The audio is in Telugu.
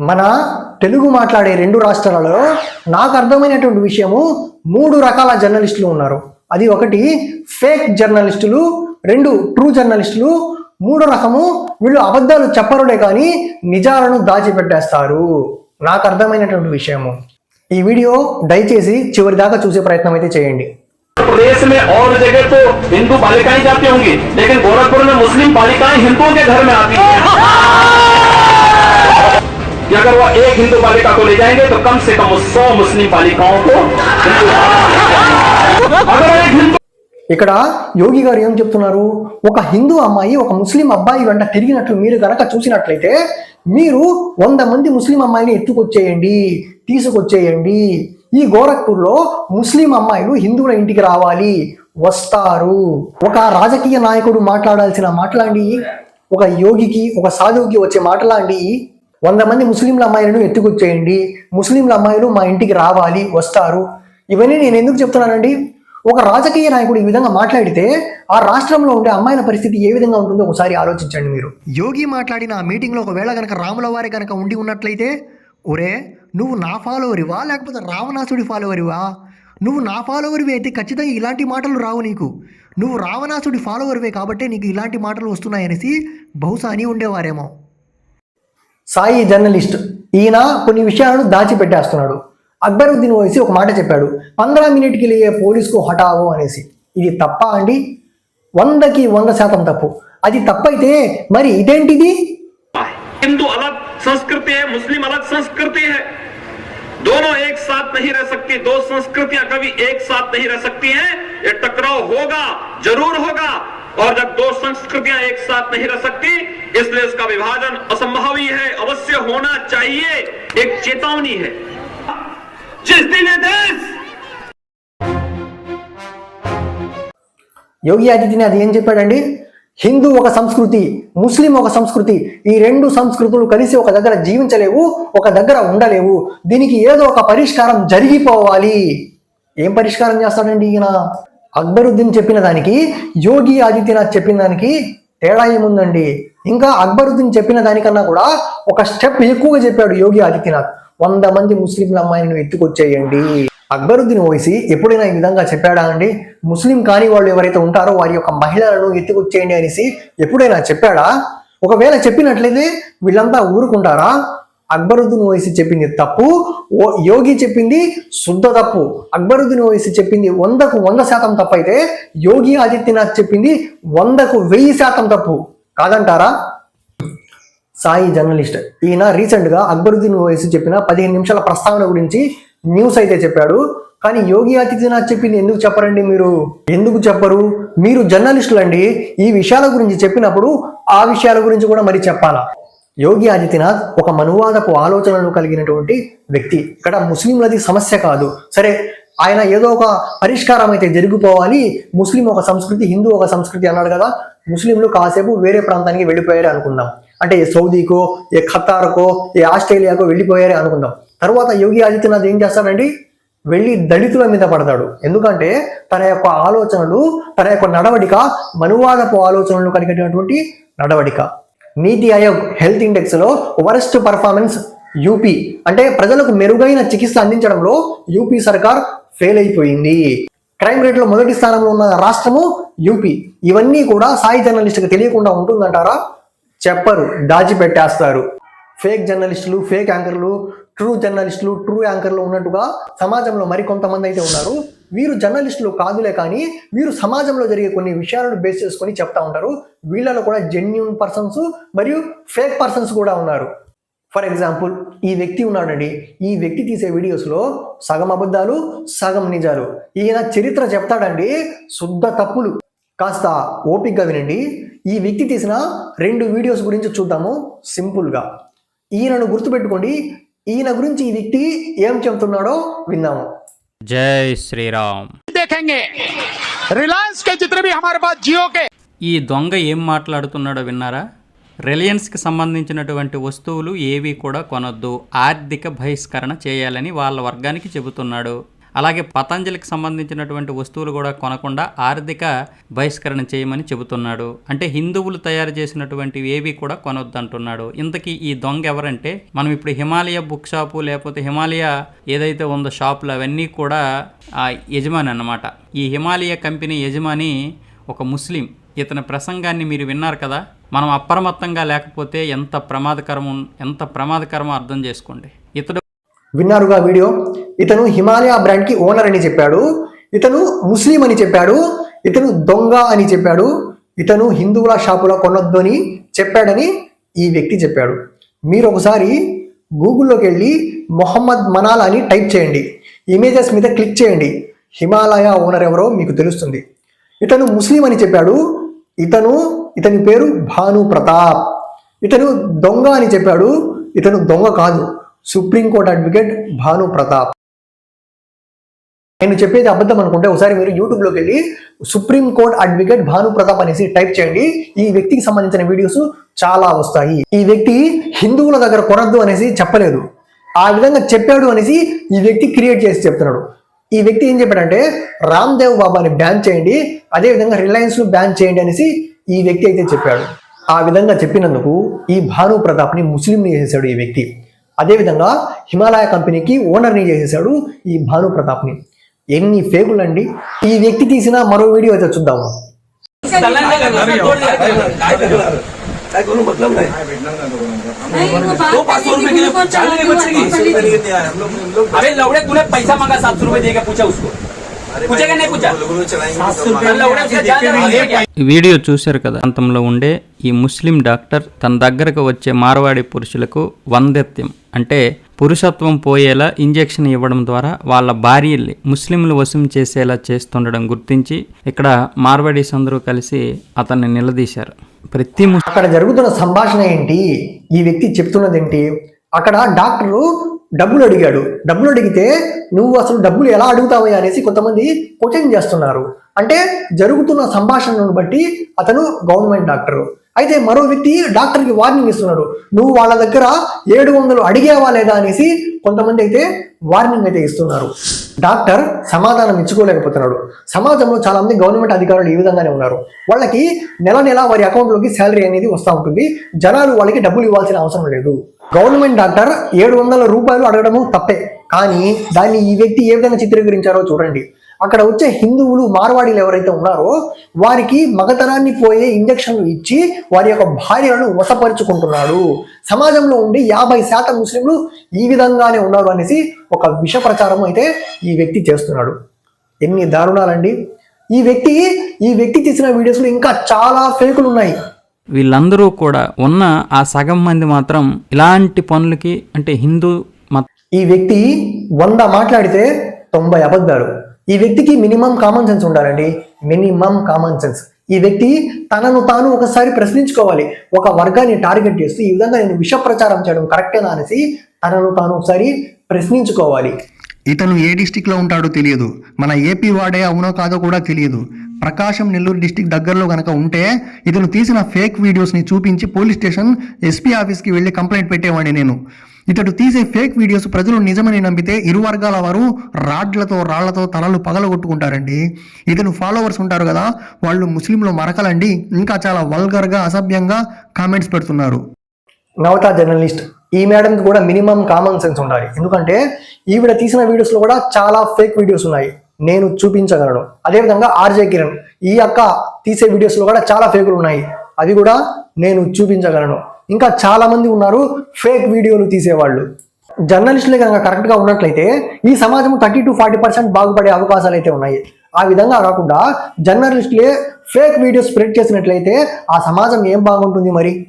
మన తెలుగు మాట్లాడే రెండు రాష్ట్రాలలో నాకు అర్థమైనటువంటి విషయము మూడు రకాల జర్నలిస్టులు ఉన్నారు అది ఒకటి ఫేక్ జర్నలిస్టులు రెండు ట్రూ జర్నలిస్టులు మూడో రకము వీళ్ళు అబద్ధాలు చెప్పరుడే కానీ నిజాలను దాచిపెట్టేస్తారు నాకు అర్థమైనటువంటి విషయము ఈ వీడియో దయచేసి చివరి దాకా చూసే ప్రయత్నం అయితే చేయండి प्रदेश में और जगह तो हिंदू बालिकाएं जाती होंगी लेकिन गोरखपुर में मुस्लिम बालिकाएं हिंदुओं के घर में आती हैं कि अगर वो एक हिंदू बालिका को ले जाएंगे तो कम से कम सौ मुस्लिम बालिकाओं को हिंदू अगर एक हिंदू ఇక్కడ యోగి గారు ఏం చెప్తున్నారు ఒక హిందూ అమ్మాయి ఒక ముస్లిం అబ్బాయి వెంట తిరిగినట్లు మీరు గనక చూసినట్లయితే మీరు వంద మంది ముస్లిం అమ్మాయిని ఎత్తుకొచ్చేయండి తీసుకొచ్చేయండి ఈ గోరఖ్పూర్లో ముస్లిం అమ్మాయిలు హిందువుల ఇంటికి రావాలి వస్తారు ఒక రాజకీయ నాయకుడు మాట్లాడాల్సిన మాటలాంటి ఒక యోగికి ఒక సాధువుకి వచ్చే మాటలాంటి వంద మంది ముస్లింల అమ్మాయిలను ఎత్తుకొచ్చేయండి. ముస్లింల అమ్మాయిలు మా ఇంటికి రావాలి వస్తారు. ఇవన్నీ నేను ఎందుకు చెప్తున్నానండి? ఒక రాజకీయ నాయకుడు ఈ విధంగా మాట్లాడితే ఆ రాష్ట్రంలో ఉండే అమ్మాయిల పరిస్థితి ఏ విధంగా ఉంటుందో ఒకసారి ఆలోచించండి మీరు. యోగి మాట్లాడిన ఆ మీటింగ్లో ఒకవేళ కనుక రాముల వారి కనుక ఉండి ఉన్నట్లయితే ఒరే నువ్వు నా ఫాలోవరివా? లేకపోతే రావణాసుడి ఫాలోవరివా? నువ్వు నా ఫాలోవరివి అయితే ఖచ్చితంగా ఇలాంటి మాటలు రావు నీకు. నువ్వు రావణాసుడి ఫాలోవరివే కాబట్టే నీకు ఇలాంటి మాటలు వస్తున్నాయనేసి బహుశా అని ఉండేవారేమో. సాయి జర్నలిస్ట్ ఈయన కొన్ని విషయాలను దాచిపెట్టేస్తున్నాడు అక్బరుద్దీన్ ఓవైసీ ఒక మాట చెప్పాడు పంద్రా మినిట్కి లేయే పోలీసుకు హఠావో అనేసి ఇది తప్ప అండి వందకి వంద శాతం తప్పు అది తప్పైతే మరి ఇదేంటిది हिंदू अलग संस्कृति है मुस्लिम अलग संस्कृति है दोनों एक साथ नहीं रह सकती दो संस्कृतियां कभी एक साथ नहीं रह सकती हैं ये टकराव होगा जरूर होगा और जब दो संस्कृतियां एक साथ नहीं रह सकती इसलिए इसका विभाजन असंभव ही है अवश्य होना चाहिए एक चेतावनी है जिस दिन ये देश యోగి ఆదిత్యనాథ్ ఏం చెప్పాడండి హిందూ ఒక సంస్కృతి ముస్లిం ఒక సంస్కృతి ఈ రెండు సంస్కృతులు కలిసి ఒక దగ్గర జీవించలేవు ఒక దగ్గర ఉండలేవు దీనికి ఏదో ఒక పరిష్కారం జరిగిపోవాలి ఏం పరిష్కారం చేస్తాడండి ఈయన అక్బరుద్దీన్ చెప్పిన దానికి యోగి ఆదిత్యనాథ్ చెప్పిన దానికి తేడా ఏముందండి ఇంకా అక్బరుద్దీన్ చెప్పిన దానికన్నా కూడా ఒక స్టెప్ ఎక్కువగా చెప్పాడు యోగి ఆదిత్యనాథ్. వంద మంది ముస్లింల అమ్మాయిని ఎత్తుకొచ్చేయండి. అక్బరుద్దీన్ ఓవైసీ ఎప్పుడైనా ఈ విధంగా చెప్పాడా అండి? ముస్లిం కాని వాళ్ళు ఎవరైతే ఉంటారో వారి యొక్క మహిళలను ఎత్తుకొచ్చేయండి అనేసి ఎప్పుడైనా చెప్పాడా? ఒకవేళ చెప్పినట్లయితే వీళ్ళంతా ఊరుకుంటారా? అక్బరుద్దీన్ ఓవైసీ చెప్పింది తప్పు. ఓ యోగి చెప్పింది శుద్ధ తప్పు. అక్బరుద్దీన్ ఓవైసీ చెప్పింది వందకు వంద శాతం తప్పు అయితే యోగి ఆదిత్యనాథ్ చెప్పింది వందకు వెయ్యి శాతం తప్పు. కాదంటారా? సాయి జర్నలిస్ట్. ఈయన రీసెంట్గా అక్బరుద్దీన్ ఓవైసీ చెప్పిన పదిహేను నిమిషాల ప్రస్తావన గురించి న్యూస్ అయితే చెప్పాడు. కానీ యోగి ఆదిత్యనాథ్ చెప్పింది ఎందుకు చెప్పరండి మీరు? ఎందుకు చెప్పరు? మీరు జర్నలిస్టులు అండి ఈ విషయాల గురించి చెప్పినప్పుడు ఆ విషయాల గురించి కూడా మరి చెప్పాలా? యోగి ఆదిత్యనాథ్ ఒక మనువాదపు ఆలోచనలు కలిగినటువంటి వ్యక్తి. ఇక్కడ ముస్లింలది సమస్య కాదు. సరే ఆయన ఏదో ఒక పరిష్కారం అయితే జరిగిపోవాలి. ముస్లిం ఒక సంస్కృతి హిందూ ఒక సంస్కృతి అన్నాడు కదా. ముస్లింలు కాసేపు వేరే ప్రాంతానికి వెళ్ళిపోయారు అనుకుందాం. అంటే ఏ సౌదీకో ఏ ఖతార్కో ఏ ఆస్ట్రేలియాకో వెళ్ళిపోయారే అనుకుందాం. తర్వాత యోగి ఆదిత్యనాథ్ ఏం చేస్తాడండి? వెళ్ళి దళితుల మీద పడతాడు. ఎందుకంటే తన యొక్క ఆలోచనలు తన యొక్క నడవడిక మనువాదపు ఆలోచనలు కలిగినటువంటి నడవడిక. నీతి ఆయోగ్ హెల్త్ ఇండెక్స్లో వరస్ట్ పర్ఫార్మెన్స్ యూపీ. అంటే ప్రజలకు మెరుగైన చికిత్స అందించడంలో యూపీ సర్కార్ ఫెయిల్ అయిపోయింది. క్రైమ్ రేట్లో మొదటి స్థానంలో ఉన్న రాష్ట్రము యూపీ. ఇవన్నీ కూడా సాయి జర్నలిస్ట్కి తెలియకుండా ఉంటుందంటారా? చెప్పరు దాచిపెట్టేస్తారు. ఫేక్ జర్నలిస్టులు ఫేక్ యాంకర్లు ట్రూ జర్నలిస్టులు ట్రూ యాంకర్లు ఉన్నట్టుగా సమాజంలో మరి కొంతమంది అయితే ఉన్నారు. వీరు జర్నలిస్టులు కాదులే కానీ వీరు సమాజంలో జరిగే కొన్ని విషయాలను బేస్ చేసుకొని చెప్తా ఉంటారు. వీళ్ళలో కూడా జెన్యున్ పర్సన్స్ మరియు ఫేక్ పర్సన్స్ కూడా ఉన్నారు. ఫర్ ఎగ్జాంపుల్ ఈ వ్యక్తి ఉన్నాడండి. ఈ వ్యక్తి తీసే వీడియోస్లో సగం అబద్ధాలు సగం నిజాలు. ఈయన చరిత్ర చెప్తాడండి. శుద్ధ తప్పులు. కాస్త ఓపికగా వినండి. ఈ వ్యక్తి తీసిన రెండు వీడియోస్ గురించి చూద్దాము సింపుల్గా ఈయనను గుర్తుపెట్టుకోండి. ఈయన గురించి ఈ వ్యక్తి ఏం చెబుతున్నాడో విందాము. జై శ్రీరామ్ రిలయన్స్ के ఈ దొంగ ఏం మాట్లాడుతున్నాడో విన్నారా? రిలయన్స్కి సంబంధించినటువంటి వస్తువులు ఏవి కూడా కొనొద్దు. ఆర్థిక బహిష్కరణ చేయాలని వాళ్ళ వర్గానికి చెబుతున్నాడు. అలాగే పతంజలికి సంబంధించినటువంటి వస్తువులు కూడా కొనకుండా ఆర్థిక బహిష్కరణ చేయమని చెబుతున్నాడు. అంటే హిందువులు తయారు చేసినటువంటివి ఏవి కూడా కొనొద్దంటున్నాడు. ఇంతకీ ఈ దొంగ ఎవరంటే మనం ఇప్పుడు హిమాలయ బుక్ షాపు లేకపోతే హిమాలయ ఏదైతే ఉందో షాపులు అవన్నీ కూడా ఆ యజమాని అన్నమాట. ఈ హిమాలయ కంపెనీ యజమాని ఒక ముస్లిం. ఇతని ప్రసంగాన్ని మీరు విన్నారు కదా? మనం అప్రమత్తంగా లేకపోతే ఎంత ప్రమాదకరం ఎంత ప్రమాదకరమో అర్థం చేసుకోండి. ఇతడు విన్నారుగా వీడియో? ఇతను హిమాలయ బ్రాండ్కి ఓనర్ అని చెప్పాడు. ఇతను ముస్లిం అని చెప్పాడు. ఇతను దొంగ అని చెప్పాడు. ఇతను హిందువుల షాపులో కొనొద్దు అని చెప్పాడని ఈ వ్యక్తి చెప్పాడు. మీరు ఒకసారి గూగుల్లోకి వెళ్ళి మొహమ్మద్ మనాల్ అని టైప్ చేయండి. ఇమేజెస్ మీద క్లిక్ చేయండి. హిమాలయ ఓనర్ ఎవరో మీకు తెలుస్తుంది. ఇతను ముస్లిం అని చెప్పాడు. ఇతను ఇతని పేరు భాను ప్రతాప్. ఇతను దొంగ అని చెప్పాడు. ఇతను దొంగ కాదు. Supreme court advocate Bhanu Pratap. నేను చెప్పేది అబద్ధం అనుకుంటే ఒకసారి మీరు యూట్యూబ్లోకి వెళ్ళి supreme court advocate Bhanu Pratap అనేసి టైప్ చేయండి. ఈ వ్యక్తికి సంబంధించిన వీడియోస్ చాలా వస్తాయి. ఈ వ్యక్తి హిందువుల దగ్గర కొనద్దు అనేసి చెప్పలేదు. ఆ విధంగా చెప్పాడు అనేసి ఈ వ్యక్తి క్రియేట్ చేసి చెప్తున్నాడు. ఈ వ్యక్తి ఏం చెప్పాడంటే రామ్ దేవ్ బాబాని బ్యాన్ చేయండి అదే విధంగా రిలయన్స్ బ్యాన్ చేయండి అనేసి ఈ వ్యక్తి అయితే చెప్పాడు. ఆ విధంగా చెప్పినందుకు ఈ భాను ప్రతాప్ని ముస్లింని చేశాడు ఈ వ్యక్తి. అదేవిధంగా హిమాలయ కంపెనీకి ఓనర్ని చేసేసాడు ఈ భాను ప్రతాప్ని ఎన్ని ఫేకులండి ఈ వ్యక్తి తీసిన మరో వీడియో అయితే చూద్దాము नहीं वो बात दो पाँच सौ रुपए के लिए कौन चाल नहीं बचेगी कौन सा नहीं तैयार हम लोग हम लोग अबे लौड़े तूने पैसा मांगा सात सौ रुपए देगा पूछा उसको వీడియో చూశారు కదా? అంతంలో ఉండే ఈ ముస్లిం డాక్టర్ తన దగ్గరకు వచ్చే మార్వాడి పురుషులకు వందత్యం. అంటే పురుషత్వం పోయేలా ఇంజెక్షన్ ఇవ్వడం ద్వారా వాళ్ళ భార్యల్ని ముస్లింలు వశం చేసేలా చేస్తుండడం గుర్తించి ఇక్కడ మార్వాడీస్ అందరూ కలిసి అతన్ని నిలదీశారు. ప్రతి అక్కడ జరుగుతున్న సంభాషణ ఏంటి? ఈ వ్యక్తి చెప్తున్నది ఏంటి? అక్కడ డాక్టరు డబ్బులు అడిగాడు డబ్బులు అడిగితే నువ్వు అసలు డబ్బులు ఎలా అడుగుతావా అనేసి కొంతమంది కోచింగ్ చేస్తున్నారు. అంటే జరుగుతున్న సంభాషణను బట్టి అతను గవర్నమెంట్ డాక్టర్. అయితే మరో వ్యక్తి డాక్టర్కి వార్నింగ్ ఇస్తున్నాడు. నువ్వు వాళ్ళ దగ్గర ఏడు వందలు అడిగావా లేదా అనేసి కొంతమంది అయితే వార్నింగ్ అయితే ఇస్తున్నారు. డాక్టర్ సమాధానం ఇచ్చుకోలేకపోతున్నాడు. సమాజంలో చాలా మంది గవర్నమెంట్ అధికారులు ఈ విధంగానే ఉన్నారు. వాళ్ళకి నెల నెల వారి అకౌంట్లోకి శాలరీ అనేది వస్తూ ఉంటుంది. జనాలు వాళ్ళకి డబ్బులు ఇవ్వాల్సిన అవసరం లేదు. గవర్నమెంట్ డాక్టర్ ఏడు వందల రూపాయలు అడగడము తప్పే. కానీ దాన్ని ఈ వ్యక్తి ఏ విధంగా చిత్రీకరించారో చూడండి. అక్కడ వచ్చే హిందువులు మార్వాడీలు ఎవరైతే ఉన్నారో వారికి మగతనాన్ని పోయే ఇంజక్షన్లు ఇచ్చి వారి యొక్క భార్యలను వసపరుచుకుంటున్నాడు సమాజంలో ఉండి యాభై శాతం ముస్లింలు ఈ విధంగానే ఉన్నారు అనేసి ఒక విష ప్రచారం అయితే ఈ వ్యక్తి చేస్తున్నాడు. ఎన్ని దారుణాలండి. ఈ వ్యక్తి ఈ వ్యక్తి తీసిన వీడియోస్లో ఇంకా చాలా ఫేకులు ఉన్నాయి వీళ్ళందరూ కూడా ఉన్న ఆ సగం మంది మాత్రం ఇలాంటి పనులకి అంటే హిందూ మత ఈ వ్యక్తి వంద మాట్లాడితే తొంభై అబద్ధాలు. ఈ వ్యక్తికి మినిమం కామన్ సెన్స్ ఉండాలండి. మినిమం కామన్ సెన్స్ ఈ వ్యక్తి తనను తాను ఒకసారి ప్రశ్నించుకోవాలి. ఒక వర్గాన్ని టార్గెట్ చేస్తూ ఈ విధంగా నేను విష ప్రచారం చేయడం కరెక్టేనా అనేసి తనను తాను ఒకసారి ప్రశ్నించుకోవాలి. ఇతను ఏ డిస్టిక్లో ఉంటాడో తెలియదు. మన ఏపీ వాడే అవునో కాదో కూడా తెలియదు. ప్రకాశం నెల్లూరు డిస్టిక్ దగ్గరలో గనక ఉంటే ఇతను తీసిన ఫేక్ వీడియోస్ని చూపించి పోలీస్ స్టేషన్ ఎస్పీ ఆఫీస్కి వెళ్ళి కంప్లైంట్ పెట్టేవాడిని నేను. ఇతడు తీసే ఫేక్ వీడియోస్ ప్రజలు నిజమని నమ్మితే ఇరు వర్గాల వారు రాడ్లతో రాళ్ళతో తలలు పగలగొట్టుకుంటారండి. ఇతను ఫాలోవర్స్ ఉంటారు కదా వాళ్ళు ముస్లింలు మరకలండి. ఇంకా చాలా వల్గర్గా అసభ్యంగా కామెంట్స్ పెడుతున్నారు. నవత జర్నలిస్ట్. ఈ మేడంకి కూడా మినిమం కామన్ సెన్స్ ఉండాలి. ఎందుకంటే ఈవిడ తీసిన వీడియోస్లో కూడా చాలా ఫేక్ వీడియోస్ ఉన్నాయి. నేను చూపించగలను. అదేవిధంగా ఆర్జే కిరణ్ ఈ అక్క తీసే వీడియోస్లో కూడా చాలా ఫేకులు ఉన్నాయి. అది కూడా నేను చూపించగలను. ఇంకా చాలామంది ఉన్నారు ఫేక్ వీడియోలు తీసేవాళ్ళు. జర్నలిస్టులే కనుక కరెక్ట్గా ఉన్నట్లయితే ఈ సమాజం థర్టీ టు ఫార్టీ పర్సెంట్ బాగుపడే అవకాశాలు అయితే ఉన్నాయి. ఆ విధంగా కాకుండా జర్నలిస్టులే ఫేక్ వీడియోస్ స్ప్రెడ్ చేసినట్లయితే ఆ సమాజం ఏం బాగుంటుంది మరి?